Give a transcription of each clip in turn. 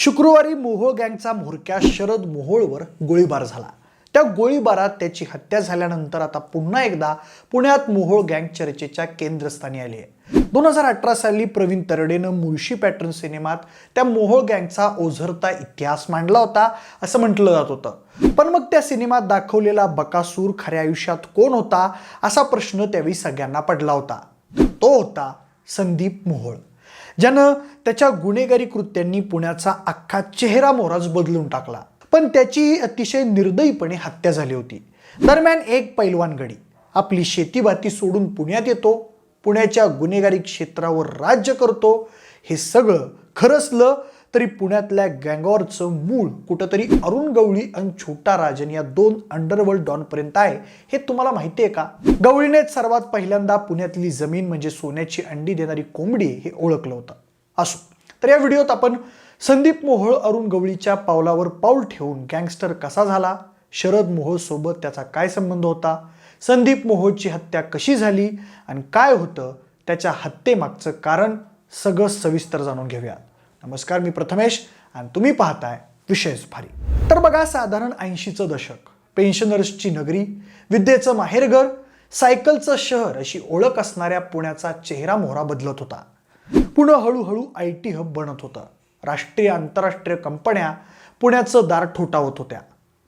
शुक्रवारी मोहोळ गँगचा म्होरक्या शरद मोहोळवर गोळीबार झाला. त्या गोळीबारात त्याची हत्या झाल्यानंतर आता पुन्हा एकदा पुण्यात मोहोळ गँग चर्चेच्या केंद्रस्थानी आली आहे. दोन हजार अठरा साली प्रवीण तरडेनं मुळशी पॅटर्न सिनेमात त्या मोहोळ गँगचा ओझरता इतिहास मांडला होता असं म्हटलं जात होतं. पण मग त्या सिनेमात दाखवलेला बकासूर खऱ्या आयुष्यात कोण होता असा प्रश्न त्यावेळी सगळ्यांना पडला होता. तो होता संदीप मोहोळ. ज्यानं त्याच्या गुन्हेगारी कृत्यांनी पुण्याचा अख्खा चेहरा मोहराच बदलून टाकला. पण त्याची अतिशय निर्दयीपणे हत्या झाली होती. दरम्यान एक पैलवान गडी आपली शेतीभाती सोडून पुण्यात येतो पुण्याच्या गुन्हेगारी क्षेत्रावर राज्य करतो हे सगळं खरंचलं तरी पुण्यातल्या गँगॉरचं मूळ कुठंतरी अरुण गवळी आणि छोटा राजन या दोन अंडरवर्ल्ड डॉनपर्यंत आहे हे तुम्हाला माहिती आहे का? गवळीनेच सर्वात पहिल्यांदा पुण्यातली जमीन म्हणजे सोन्याची अंडी देणारी कोंबडी हे ओळखलं होतं. असो तर या व्हिडिओत आपण संदीप मोहोळ अरुण गवळीच्या पावलावर पाऊल ठेवून गँगस्टर कसा झाला शरद मोहोळ सोबत त्याचा काय संबंध होता संदीप मोहोळची हत्या कशी झाली आणि काय होतं त्याच्या हत्येमागचं कारण सगळं सविस्तर जाणून घेऊया नमस्कार मी प्रथमेश आणि तुम्ही पाहताय विशेष भारी. तर बघा साधारण ऐंशीचं दशक. पेन्शनर्सची नगरी विद्येचं माहेरघर सायकलचं शहर अशी ओळख असणाऱ्या पुण्याचा चेहरा मोहरा बदलत होता. पुणे हळूहळू आय टी हब बनत होतं. राष्ट्रीय आंतरराष्ट्रीय कंपन्या पुण्याचं दार ठोठावत होत्या.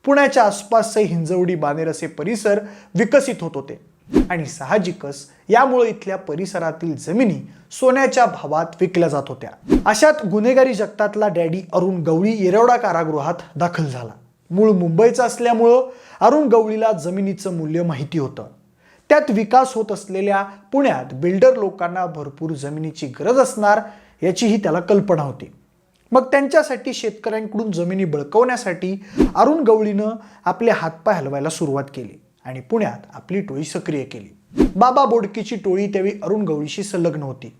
पुण्याच्या आसपासचे हिंजवडी बानेर असे परिसर विकसित होत होते. आणि साहजिकच यामुळे इथल्या परिसरातील जमिनी सोन्याच्या भावात विकल्या जात होत्या. अशात गुन्हेगारी जगतातला डॅडी अरुण गवळी येरवडा कारागृहात दाखल झाला. मूळ मुंबईचा असल्यामुळं अरुण गवळीला जमिनीचं मूल्य माहिती होतं. त्यात विकास होत असलेल्या पुण्यात बिल्डर लोकांना भरपूर जमिनीची गरज असणार याचीही त्याला कल्पना होती. मग त्यांच्यासाठी शेतकऱ्यांकडून जमिनी बळकवण्यासाठी अरुण गवळीनं आपले हातपाय हलवायला सुरुवात केली. आणि पुण्यात आपली टोळी सक्रिय केली. बाबा बोडकीची टोळी त्यावेळी अरुण गवळीशी संलग्न होती.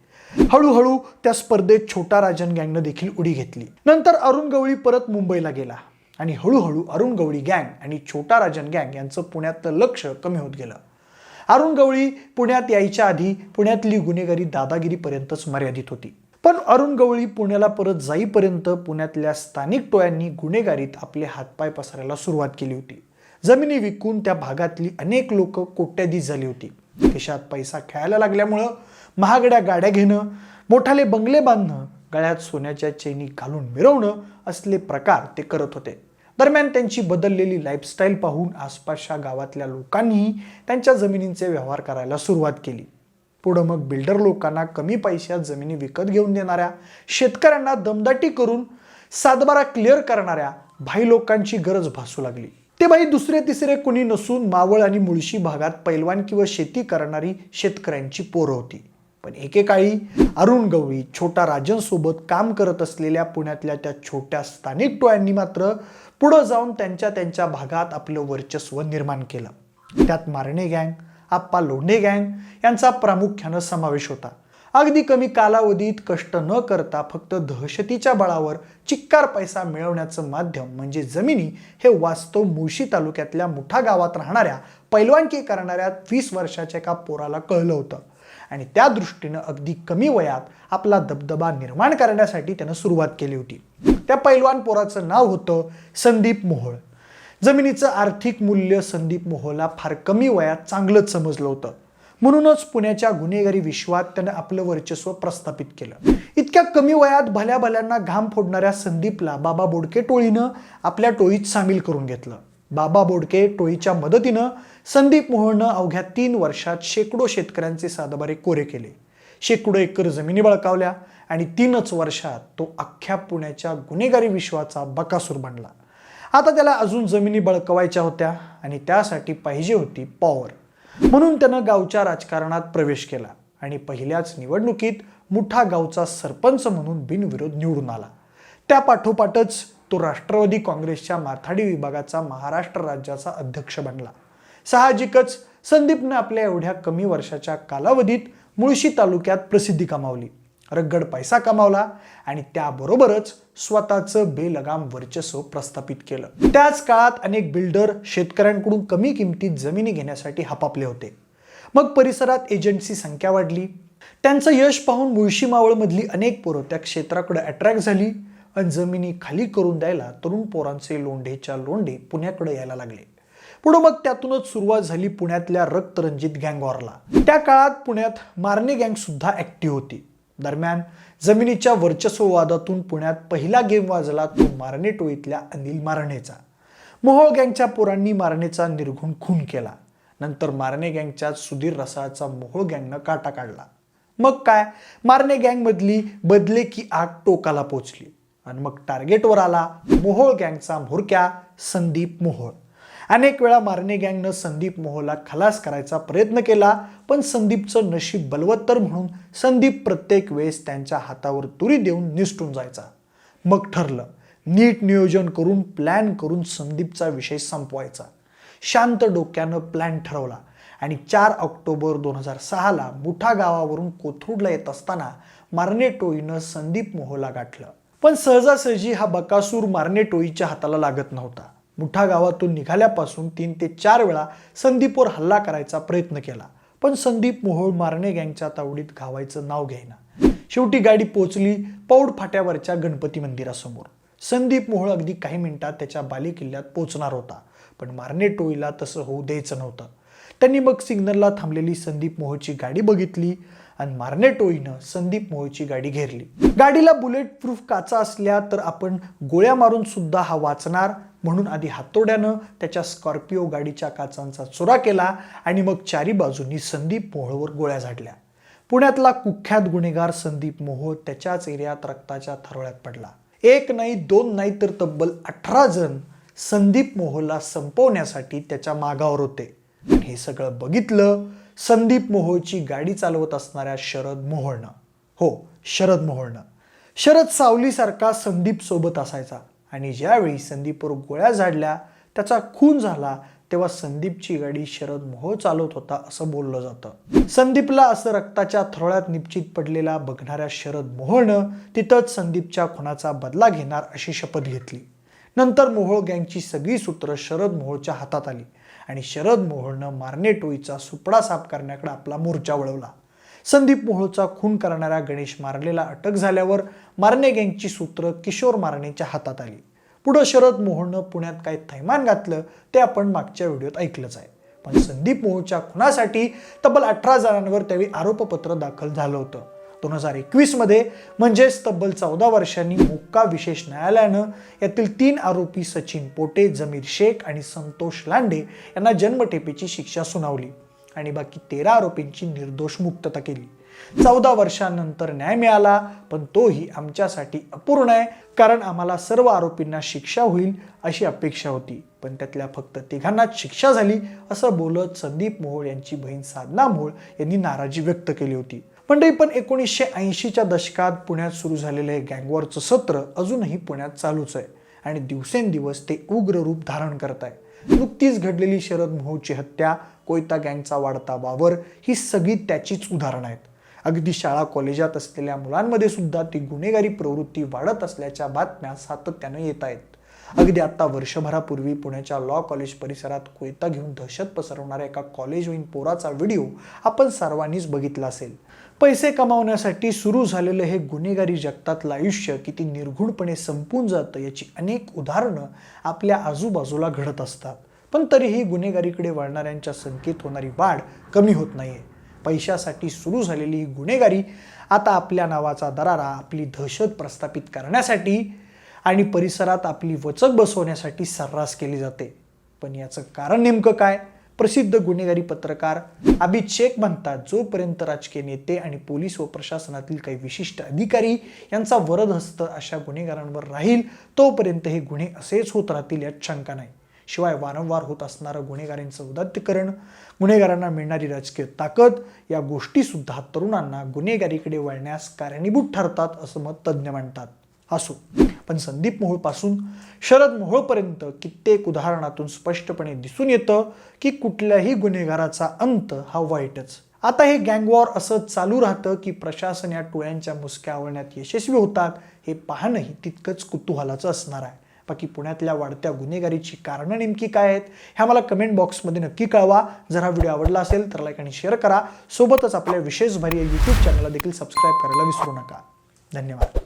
हळूहळू त्या स्पर्धेत छोटा राजन गँगनं देखील उडी घेतली. नंतर अरुण गवळी परत मुंबईला गेला. आणि हळूहळू अरुण गवळी गँग आणि छोटा राजन गँग यांचं पुण्यातलं लक्ष कमी होत गेलं. अरुण गवळी पुण्यात यायच्या आधी पुण्यातली गुन्हेगारी दादागिरीपर्यंतच मर्यादित होती. पण अरुण गवळी पुण्याला परत जाईपर्यंत पुण्यातल्या स्थानिक टोळ्यांनी गुन्हेगारीत आपले हातपाय पसरायला सुरुवात केली होती. जमिनी विकून त्या भागातली अनेक लोक कोट्याधीश झाली होती. खिशात पैसा खेळायला लागल्यामुळं महागड्या गाड्या घेणं मोठाले बंगले बांधणं गळ्यात सोन्याच्या चैनी घालून मिरवणं असले प्रकार ते करत होते. दरम्यान त्यांची बदललेली लाईफस्टाईल पाहून आसपासच्या गावातल्या लोकांनी त्यांच्या जमिनींचे व्यवहार करायला सुरुवात केली. पुढं मग बिल्डर लोकांना कमी पैशात जमिनी विकत घेऊन देणाऱ्या शेतकऱ्यांना दमदाटी करून सातबारा क्लिअर करणाऱ्या भाई लोकांची गरज भासू लागली. ते बाई दुसरे तिसरे कुणी नसून मावळ आणि मुळशी भागात पैलवान किंवा शेती करणारी शेतकऱ्यांची पोरं होती. पण एकेकाळी अरुण गवळी छोटा राजनसोबत काम करत असलेल्या पुण्यातल्या त्या छोट्या स्थानिक टोळ्यांनी मात्र पुढं जाऊन त्यांच्या त्यांच्या भागात आपलं वर्चस्व निर्माण केलं. त्यात मारणे गँग आप्पा लोंढे गँग यांचा प्रामुख्यानं समावेश होता. अगदी कमी कालावधीत कष्ट न करता फक्त दहशतीच्या बळावर चिक्कार पैसा मिळवण्याचं माध्यम म्हणजे जमिनी हे वास्तव मुळशी तालुक्यातल्या मुठा गावात राहणाऱ्या पैलवानकी करणाऱ्या वीस वर्षाच्या एका पोराला कळलं होतं. आणि त्या दृष्टीनं अगदी कमी वयात आपला दबदबा निर्माण करण्यासाठी त्यानं सुरुवात केली होती. त्या पैलवान पोराचं नाव होतं संदीप मोहोळ. जमिनीचं आर्थिक मूल्य संदीप मोहोळला फार कमी वयात चांगलंच समजलं होतं. म्हणूनच पुण्याच्या गुन्हेगारी विश्वात त्यानं आपलं वर्चस्व प्रस्थापित केलं. इतक्या कमी वयात भल्या भल्यांना घाम फोडणाऱ्या संदीपला बाबा बोडके टोळीनं आपल्या टोळीत सामील करून घेतलं. बाबा बोडके टोळीच्या मदतीनं संदीप मोहननं अवघ्या तीन वर्षात शेकडो शेतकऱ्यांचे सातबारे कोरे केले. शेकडो एकर जमिनी बळकावल्या आणि तीनच वर्षात तो अख्ख्या पुण्याच्या गुन्हेगारी विश्वाचा बकासूर बनला. आता त्याला अजून जमिनी बळकवायच्या होत्या आणि त्यासाठी पाहिजे होती पॉवर म्हणून त्यानं गावच्या राजकारणात प्रवेश केला आणि पहिल्याच निवडणुकीत मुठा गावचा सरपंच म्हणून बिनविरोध निवडून आला. त्या पाठोपाठच तो राष्ट्रवादी काँग्रेसच्या माथाडी विभागाचा महाराष्ट्र राज्याचा अध्यक्ष बनला. साहजिकच संदीपने आपल्या एवढ्या कमी वर्षाच्या कालावधीत मुळशी तालुक्यात प्रसिद्धी कमावली रगड पैसा कमावला आणि त्याबरोबरच स्वतःचं बेलगाम वर्चस्व प्रस्थापित केलं. त्याच काळात अनेक बिल्डर शेतकऱ्यांकडून कमी किमतीत जमिनी घेण्यासाठी हपापले होते. मग परिसरात एजंटची संख्या वाढली. त्यांचं यश पाहून मुळशी मावळमधली अनेक पोरं त्या क्षेत्राकडे अट्रॅक्ट झाली आणि जमिनी खाली करून द्यायला तरुण पोरांचे लोंढेच्या लोंढे पुण्याकडे यायला लागले. पुढं मग त्यातूनच सुरुवात झाली पुण्यातल्या रक्तरंजित गँग वॉरला त्या काळात पुण्यात मारणे गँग सुद्धा ऍक्टिव्ह होती. दरम्यान जमिनीच्या वर्चस्ववादातून पुण्यात पहिला गेम वाजला तो मारणे टोळीतल्या अनिल मारणेचा. मोहोळ गँगच्या पोरांनी मारणेचा निर्घुण खून केला. नंतर मारणे गँगच्या सुधीर रसाळचा मोहोळ गँगनं काटा काढला. मग काय? मारणे गँगमधली बदले की आग टोकाला पोचली. आणि मग टार्गेटवर आला मोहोळ गँगचा म्होरक्या संदीप मोहोळ. अनेक वेळा मारणे गँगनं संदीप मोहला खलास करायचा प्रयत्न केला पण संदीपचं नशीब बलवत्तर म्हणून संदीप प्रत्येक वेळेस त्यांच्या हातावर तुरी देऊन निसटून जायचा. मग ठरलं नीट नियोजन करून प्लॅन करून संदीपचा विषय संपवायचा. शांत डोक्यानं प्लॅन ठरवला आणि चार ऑक्टोबर दोन हजार सहाला मुठा गावावरून कोथरूडला येत असताना मारणे टोळीनं संदीप मोहोला गाठलं. पण सहजासहजी हा बकासूर मारणे टोळीच्या हाताला लागत नव्हता. मुठा गावातून निघाल्यापासून तीन ते चार वेळा संदीपवर हल्ला करायचा प्रयत्न केला. पण संदीप मोहोळ मारणे गँगच्या तावडीत घावायचं नाव घेईना. शेवटी गाडी पोचली पौड फाट्यावरच्या गणपती मंदिरासमोर. संदीप मोहोळ अगदी काही मिनिटात त्याच्या बालेकिल्ल्यात पोचणार होता. पण मारणे टोळीला तसं होऊ द्यायचं नव्हतं. त्यांनी मग सिग्नलला थांबलेली संदीप मोहोळची गाडी बघितली आणि मारणे टोळीनं संदीप मोहोळची गाडी घेरली. गाडीला बुलेट प्रूफ काचा असल्या तर आपण गोळ्या मारून सुद्धा हा वाचणार म्हणून आधी हातोड्यानं त्याच्या स्कॉर्पिओ गाडीच्या काचांचा चुरा केला आणि मग चारी बाजूनी संदीप मोहोळवर गोळ्या झाडल्या. पुण्यातला कुख्यात गुन्हेगार संदीप मोहोळ त्याच्याच एरियात रक्ताच्या थरोळ्यात पडला. एक नाही दोन नाही तर तब्बल अठरा जण संदीप मोहोळला संपवण्यासाठी त्याच्या मागावर होते. हे सगळं बघितलं संदीप मोहोळची गाडी चालवत असणाऱ्या शरद मोहोळनं. हो शरद मोहोळनं. शरद सावलीसारखा संदीप सोबत असायचा. आणि ज्यावेळी संदीपवर गोळ्या झाडल्या त्याचा खून झाला तेव्हा संदीपची गाडी शरद मोहोळ चालवत होता असं बोललं जातं. संदीपला असं रक्ताच्या थरोळ्यात निश्चित पडलेला बघणाऱ्या शरद मोहोळनं तिथंच संदीपच्या खुनाचा बदला घेणार अशी शपथ घेतली. नंतर मोहोळ गँगची सगळी सूत्र शरद मोहोळच्या हातात आली आणि शरद मोहोळनं मारणे टोळीचा सुपडा साफ करण्याकडे आपला मोर्चा वळवला. संदीप मोहोळचा खून करणाऱ्या गणेश मारलेला अटक झाल्यावर मारणे गँगची सूत्र किशोर मारणेच्या हातात आली. पुढं शरद मोहोळनं पुण्यात काय थैमान घातलं ते आपण मागच्या व्हिडिओत ऐकलंच आहे. पण संदीप मोहोळच्या खुनासाठी तब्बल अठरा जणांवर त्यावेळी आरोपपत्र दाखल झालं होतं. दोन हजार एकवीसमध्ये म्हणजेच तब्बल चौदा वर्षांनी मोक्का विशेष न्यायालयानं यातील तीन आरोपी सचिन पोटे जमीर शेख आणि संतोष लांडे यांना जन्मठेपेची शिक्षा सुनावली. आणि बाकी तेरा आरोपींची निर्दोष मुक्तता केली. चौदा वर्षांनंतर न्याय मिळाला पण तोही आमच्यासाठी अपूर्ण आहे कारण आम्हाला सर्व आरोपींना शिक्षा होईल अशी अपेक्षा होती. पण त्यातल्या फक्त तिघांनाच शिक्षा झाली असं बोलत संदीप मोहोळ यांची बहीण साधना मोहोळ यांनी नाराजी व्यक्त केली होती. मंडळी पण एकोणीसशे ऐंशीच्या दशकात पुण्यात सुरू झालेलं हे गँगवॉरचं सत्र अजूनही पुण्यात चालूच आहे आणि दिवसेंदिवस ते उग्र रूप धारण करत आहे. नुकतीच घडलेली शरद मोहोळची हत्या कोयता गँगचा वाढता वावर ही सगळी त्याचीच उदाहरणं आहेत. अगदी शाळा कॉलेजात असलेल्या मुलांमध्ये सुद्धा ती गुन्हेगारी प्रवृत्ती वाढत असल्याच्या बातम्या सातत्यानं येत आहेत. अगदी आता वर्षभरापूर्वी पुण्याच्या लॉ कॉलेज परिसरात कोयता घेऊन दहशत पसरवणाऱ्या एका कॉलेजवरील पोराचा व्हिडिओ आपण सर्वांनीच बघितला असेल. पैसे कमावण्यासाठी सुरू झालेलं हे गुन्हेगारी जगतातलं आयुष्य किती निर्घुणपणे संपून जातं याची अनेक उदाहरणं आपल्या आजूबाजूला घडत असतात. पण तरीही गुन्हेगारीकडे वळणाऱ्यांच्या संख्येत होणारी वाढ कमी होत नाही आहे पैशासाठी सुरू झालेली ही गुन्हेगारी आता आपल्या नावाचा दरारा आपली दहशत प्रस्थापित करण्यासाठी आणि परिसरात आपली वचक बसवण्यासाठी सर्रास केली जाते. पण याचं कारण नेमकं काय? प्रसिद्ध गुन्हेगारी पत्रकार अभित शेख म्हणतात जोपर्यंत राजकीय नेते आणि पोलीस व प्रशासनातील काही विशिष्ट अधिकारी यांचा वरद हस्त अशा गुन्हेगारांवर राहील तोपर्यंत हे गुन्हे असेच होत राहतील यात शंका नाही. शिवाय वारंवार होत असणारं गुन्हेगारांचं उदात्तीकरण गुन्हेगारांना मिळणारी राजकीय ताकद या गोष्टीसुद्धा तरुणांना गुन्हेगारीकडे वळण्यास कारणीभूत ठरतात असं मत तज्ज्ञ मांडतात असो पण संदीप मोहोळपासून शरद मोहोळपर्यंत कित्येक उदाहरणातून स्पष्टपणे दिसून येतं की कुठल्याही गुन्हेगाराचा अंत हा वाईटच. आता हे गँगवॉर असं चालू राहतं की प्रशासन या टोळ्यांच्या मुसक्या आवळण्यात यशस्वी होतात हे पाहणंही तितकंच कुतूहलाचं असणार आहे. बाकी पुण्यातल्या वाढत्या गुन्हेगारीची कारणं नेमकी काय आहेत ह्या मला कमेंट बॉक्समध्ये नक्की कळवा. जर हा व्हिडिओ आवडला असेल तर लाईक आणि शेअर करा. सोबतच आपल्या विशेष भारी या यूट्यूब चॅनलला देखील सबस्क्राईब करायला विसरू नका. धन्यवाद.